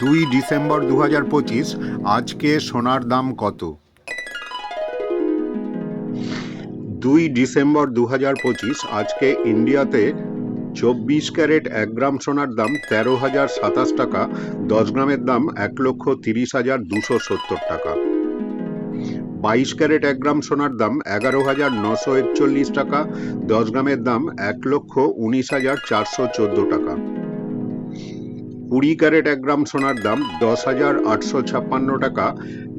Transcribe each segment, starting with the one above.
দুই ডিসেম্বর দু হাজার পঁচিশ, আজকে সোনার দাম কত? দুই ডিসেম্বর দু হাজার পঁচিশ, আজকে ইন্ডিয়াতে চব্বিশ ক্যারেট এক গ্রাম সোনার দাম তেরো হাজার সাতাশ টাকা, দশ গ্রামের দাম এক লক্ষ তিরিশ হাজার দুশো সত্তর টাকা। বাইশ ক্যারেট এক গ্রাম সোনার দাম এগারো হাজার নশো একচল্লিশ টাকা, দশ গ্রামের দাম এক লক্ষ উনিশ হাজার চারশো চোদ্দ টাকা। কুড়ি ক্যারেট এক গ্রাম সোনার দাম, দশ হাজার আটশো ছাপ্পান্ন টাকা,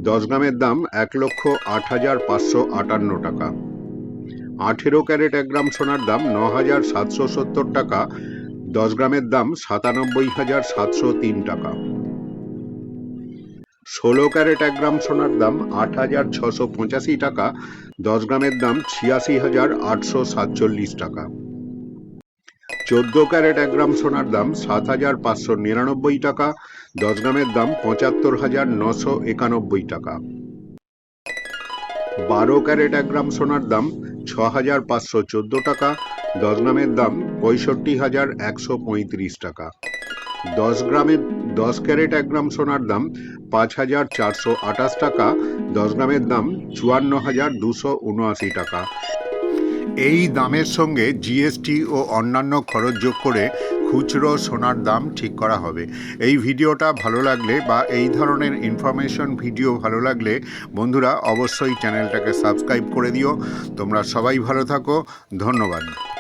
দশ গ্রামের দাম এক লক্ষ আট হাজার পাঁচশো আটান্ন টাকা। আঠেরো ক্যারেট এক গ্রাম সোনার দাম, ন হাজার সাতশো সত্তর টাকা, দশ গ্রামের দাম সাতানব্বই হাজার সাতশো তিন টাকা। ষোলো ক্যারেট এক গ্রাম সোনার দাম, আট হাজার ছশো পঁচাশি টাকা, দশ গ্রামের দাম ছিয়াশি হাজার আটশো সাতচল্লিশ টাকা। চোদ্দ ক্যারেট এক গ্রাম সোনার দাম, সাত হাজার পাঁচশো নিরানব্বই টাকা, দশ গ্রামের দাম পঁচাত্তর হাজার নশো একানব্বই টাকা। বারো ক্যারেট এক গ্রাম সোনার দাম, ছ হাজার পাঁচশো চোদ্দ টাকা, দশ গ্রামের দাম পঁয়ষট্টি হাজার একশো পঁয়ত্রিশ টাকা। দশ গ্রামের, দশ ক্যারেট এক গ্রাম সোনার দাম পাঁচ হাজার চারশো আঠাশ টাকা, দশ গ্রামের দাম চুয়ান্ন হাজার দুশো উনআশি টাকা। এই দামের সঙ্গে জিএসটি ও অন্যান্য খরচ যোগ করে খুচরো সোনার দাম ঠিক করা হবে। এই ভিডিওটা ভালো লাগলে বা এই ধরনের ইনফরমেশন ভিডিও ভালো লাগলে বন্ধুরা অবশ্যই চ্যানেলটাকে সাবস্ক্রাইব করে দিও। তোমরা সবাই ভালো থাকো। ধন্যবাদ।